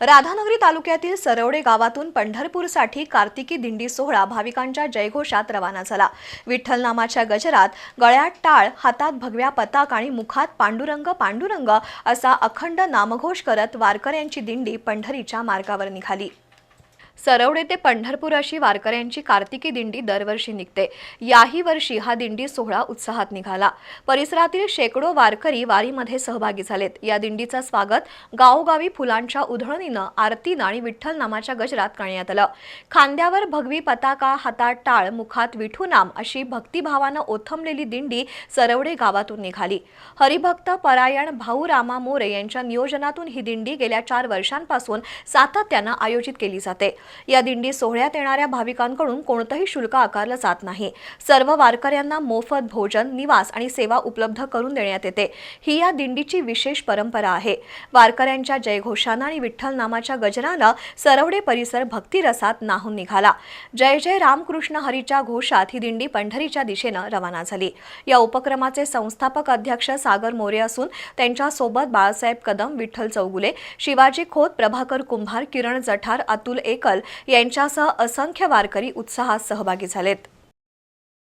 राधानगरी तालुक्यातील सरवडे गावातून पंढरपूरसाठी कार्तिकी दिंडी सोहळा भाविकांच्या जयघोषात रवाना झाला. विठ्ठल नामाच्या गजरात गळ्यात टाळ हातात भगव्या पताक आणि मुखात पांडुरंग पांडुरंग असा अखंड नामघोष करत वारकऱ्यांची दिंडी पंढरीच्या मार्गावर निघाली. सरवडे ते पंढरपूर अशी वारकऱ्यांची कार्तिकी दिंडी दरवर्षी निघते. याही वर्षी हा दिंडी सोहळा उत्साहात निघाला. परिसरातील शेकडो वारकरी वारीमध्ये सहभागी झालेत. या दिंडीचं स्वागत गावोगावी फुलांच्या उधळणीनं आरतीनं आणि विठ्ठल नामाच्या गजरात करण्यात आलं. खांद्यावर भगवी पताका हातात टाळ मुखात विठू नाम अशी भक्तिभावानं ओथंबलेली दिंडी सरवडे गावातून निघाली. हरिभक्त परायण भाऊ रामा मोरे यांच्या नियोजनातून ही दिंडी गेल्या चार वर्षांपासून सातत्यानं आयोजित केली जाते. या दिंडी सोहळ्यात येणाऱ्या भाविकांकडून कोणतंही शुल्क आकारलं जात नाही. सर्व वारकऱ्यांना मोफत भोजन निवास आणि सेवा उपलब्ध करून देण्यात येते. ही या दिंडीची विशेष परंपरा आहे. वारकऱ्यांच्या जयघोषानं आणि विठ्ठल नामाच्या गजरानं सरवडे परिसर भक्तिरसात नाहून निघाला. जय जय रामकृष्ण हरीच्या घोषात ही दिंडी पंढरीच्या दिशेनं रवाना झाली. या उपक्रमाचे संस्थापक अध्यक्ष सागर मोरे असून त्यांच्यासोबत बाळासाहेब कदम विठ्ठल चौगुले शिवाजी खोत प्रभाकर कुंभार किरण जठार अतुल एकल यांच्यासह असंख्य वारकरी उत्साहात सहभागी झालेत.